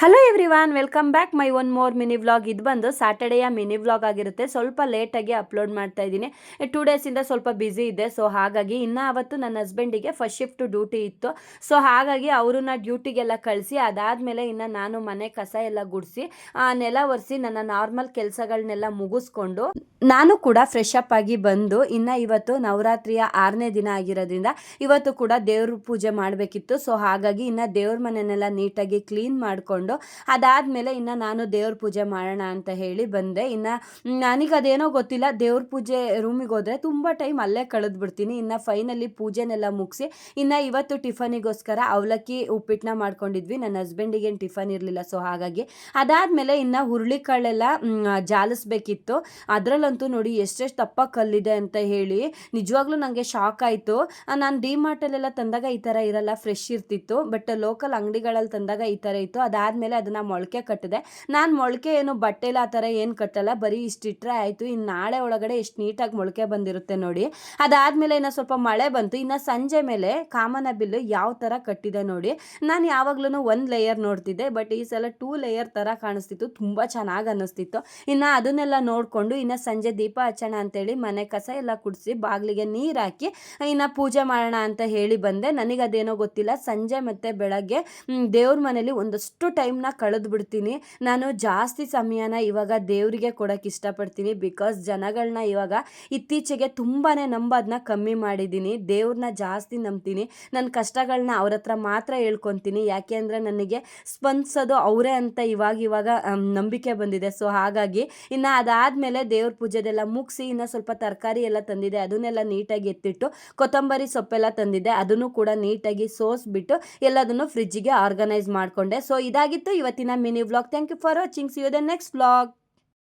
Hello everyone welcome back my one more mini vlog ಇದು ಬಂದು ಸ್ಯಾಟರ್ಡೆಯ mini vlog ಆಗಿರುತ್ತೆ. ಸ್ವಲ್ಪ ಲೇಟಾಗಿ ಅಪ್ಲೋಡ್ ಮಾಡ್ತಾ ಇದ್ದೀನಿ. ಟೂ ಡೇಸಿಂದ ಸ್ವಲ್ಪ ಬ್ಯುಸಿ ಇದೆ. ಸೊ ಹಾಗಾಗಿ ಇನ್ನು ಅವತ್ತು ನನ್ನ ಹಸ್ಬೆಂಡಿಗೆ ಫಸ್ಟ್ ಶಿಫ್ಟ್ ಡ್ಯೂಟಿ ಇತ್ತು. ಸೊ ಹಾಗಾಗಿ ಅವ್ರನ್ನ ಡ್ಯೂಟಿಗೆಲ್ಲ ಕಳಿಸಿ, ಅದಾದಮೇಲೆ ಇನ್ನು ನಾನು ಮನೆ ಕಸ ಎಲ್ಲ ಗುಡಿಸಿ ನೆಲ ಒರೆಸಿ ನನ್ನ ನಾರ್ಮಲ್ ಕೆಲಸಗಳನ್ನೆಲ್ಲ ಮುಗಿಸ್ಕೊಂಡು ನಾನು ಕೂಡ ಫ್ರೆಶ್ ಅಪ್ ಆಗಿ ಬಂದು ಇನ್ನು ಇವತ್ತು ನವರಾತ್ರಿಯ ಆರನೇ ದಿನ ಆಗಿರೋದ್ರಿಂದ ಇವತ್ತು ಕೂಡ ದೇವ್ರ ಪೂಜೆ ಮಾಡಬೇಕಿತ್ತು. ಸೊ ಹಾಗಾಗಿ ಇನ್ನು ದೇವ್ರ ಮನೆಯನ್ನೆಲ್ಲ ನೀಟಾಗಿ ಕ್ಲೀನ್ ಮಾಡಿಕೊಂಡು ಅದಾದಮೇಲೆ ಇನ್ನು ನಾನು ದೇವ್ರ ಪೂಜೆ ಮಾಡೋಣ ಅಂತ ಹೇಳಿ ಬಂದೆ. ಇನ್ನು ನನಗೆ ಅದೇನೋ ಗೊತ್ತಿಲ್ಲ, ದೇವ್ರ ಪೂಜೆ ರೂಮಿಗೆ ಹೋದರೆ ತುಂಬ ಟೈಮ್ ಅಲ್ಲೇ ಕಳೆದ್ಬಿಡ್ತೀನಿ ಇನ್ನು ಫೈನಲಿ ಪೂಜೆನೆಲ್ಲ ಮುಗಿಸಿ ಇನ್ನು ಇವತ್ತು ಟಿಫನಿಗೋಸ್ಕರ ಅವಲಕ್ಕಿ ಉಪ್ಪಿಟ್ಟನ್ನ ಮಾಡ್ಕೊಂಡಿದ್ವಿ. ನನ್ನ ಹಸ್ಬೆಂಡಿಗೇನು ಟಿಫನ್ ಇರಲಿಲ್ಲ ಸೊ ಹಾಗಾಗಿ ಅದಾದಮೇಲೆ ಇನ್ನು ಹುರುಳಿಕಾಳೆಲ್ಲ ಜಾಲಿಸ್ಬೇಕಿತ್ತು. ಅದರಲ್ಲಂತೂ ನೋಡಿ ಎಷ್ಟೆಷ್ಟು ದಪ್ಪ ಕಲ್ಲಿದೆ ಅಂತ ಹೇಳಿ ನಿಜವಾಗ್ಲೂ ನನಗೆ ಶಾಕ್ ಆಯಿತು. ನಾನು ಡಿ ಮಾರ್ಟಲ್ಲೆಲ್ಲ ತಂದಾಗ ಈ ಥರ ಇರಲ್ಲ ಫ್ರೆಶ್ ಇರ್ತಿತ್ತು. ಬಟ್ ಲೋಕಲ್ ಅಂಗಡಿಗಳಲ್ಲಿ ತಂದಾಗ ಈ ಥರ ಇತ್ತು. ಅದಾದಮೇಲೆ ಅದನ್ನು ಮೊಳಕೆ ಕಟ್ಟಿದೆ. ನಾನು ಮೊಳಕೆ ಏನು ಬಟ್ಟೆಲ್ಲ ಆ ಥರ ಏನು ಕಟ್ಟಲ್ಲ. ಬರೀ ಇಷ್ಟಿಟ್ಟರೆ ಆಯಿತು. ಇನ್ನು ನಾಳೆ ಒಳಗಡೆ ಎಷ್ಟು ನೀಟಾಗಿ ಮೊಳಕೆ ಬಂದಿರುತ್ತೆ ನೋಡಿ. ಅದಾದಮೇಲೆ ಇನ್ನು ಸ್ವಲ್ಪ ಮಳೆ ಬಂತು. ಇನ್ನು ಸಂಜೆ ಮೇಲೆ ಕಾಮನ ಬಿಲ್ಲು ಯಾವ ಥರ ಕಟ್ಟಿದೆ ನೋಡಿ. ನಾನು ಯಾವಾಗ್ಲೂ ಒಂದು ಲೇಯರ್ ನೋಡ್ತಿದ್ದೆ ಬಟ್ ಈ ಸಲ ಟೂ ಲೇಯರ್ ಥರ ಕಾಣಿಸ್ತಿತ್ತು. ತುಂಬ ಚೆನ್ನಾಗಿ ಅನ್ನಿಸ್ತಿತ್ತು. ಇನ್ನು ಅದನ್ನೆಲ್ಲ ನೋಡಿಕೊಂಡು ಇನ್ನು ಸಂಜೆ ದೀಪ ಹಚ್ಚೋಣ ಅಂತೇಳಿ ಮನೆ ಕಸ ಎಲ್ಲ ಕುಡಿಸಿ ಬಾಗಿಲಿಗೆ ನೀರು ಹಾಕಿ, ಇನ್ನು ಪೂಜೆ ಮಾಡೋಣ ಅಂತ ಹೇಳಿ ಬಂದೆ. ನನಗೆ ಅದೇನೋ ಗೊತ್ತಿಲ್ಲ. ಸಂಜೆ ಮತ್ತು ಬೆಳಗ್ಗೆ ದೇವ್ರ ಮನೇಲಿ ಒಂದಷ್ಟು ಟೈಮ್ನ ಕಳೆದು ಬಿಡ್ತೀನಿ. ನಾನು ಜಾಸ್ತಿ ಸಮಯನ ಇವಾಗ ದೇವರಿಗೆ ಕೊಡೋಕ್ಕೆ ಇಷ್ಟಪಡ್ತೀನಿ ಬಿಕಾಸ್ ಜನಗಳನ್ನ ಇವಾಗ ಇತ್ತೀಚೆಗೆ ತುಂಬಾ ನಂಬೋದನ್ನ ಕಮ್ಮಿ ಮಾಡಿದ್ದೀನಿ. ದೇವ್ರನ್ನ ಜಾಸ್ತಿ ನಂಬ್ತೀನಿ. ನನ್ನ ಕಷ್ಟಗಳನ್ನ ಅವ್ರ ಹತ್ರ ಮಾತ್ರ ಹೇಳ್ಕೊತೀನಿ. ಯಾಕೆ ಅಂದರೆ ನನಗೆ ಸ್ಪಂದಿಸೋದು ಅವರೇ ಅಂತ ಇವಾಗ ಇವಾಗ ನಂಬಿಕೆ ಬಂದಿದೆ. ಸೊ ಹಾಗಾಗಿ ಇನ್ನು ಅದಾದಮೇಲೆ ದೇವ್ರ ಪೂಜೆದೆಲ್ಲ ಮುಗಿಸಿ ಇನ್ನು ಸ್ವಲ್ಪ ತರಕಾರಿ ಎಲ್ಲ ತಂದಿದೆ. ಅದನ್ನೆಲ್ಲ ನೀಟಾಗಿ ಎತ್ತಿಟ್ಟು ಕೊತ್ತಂಬರಿ ಸೊಪ್ಪೆಲ್ಲ ತಂದಿದೆ. ಅದನ್ನು ಕೂಡ ನೀಟಾಗಿ ಸೋಸ್ಬಿಟ್ಟು ಎಲ್ಲದನ್ನು ಫ್ರಿಜ್ಜಿಗೆ ಆರ್ಗನೈಸ್ ಮಾಡಿಕೊಂಡೆ. ಸೊ ಇದಾಗಿತ್ತು ಇವತ್ತಿನ mini vlog. Thank you for watching see you the next vlog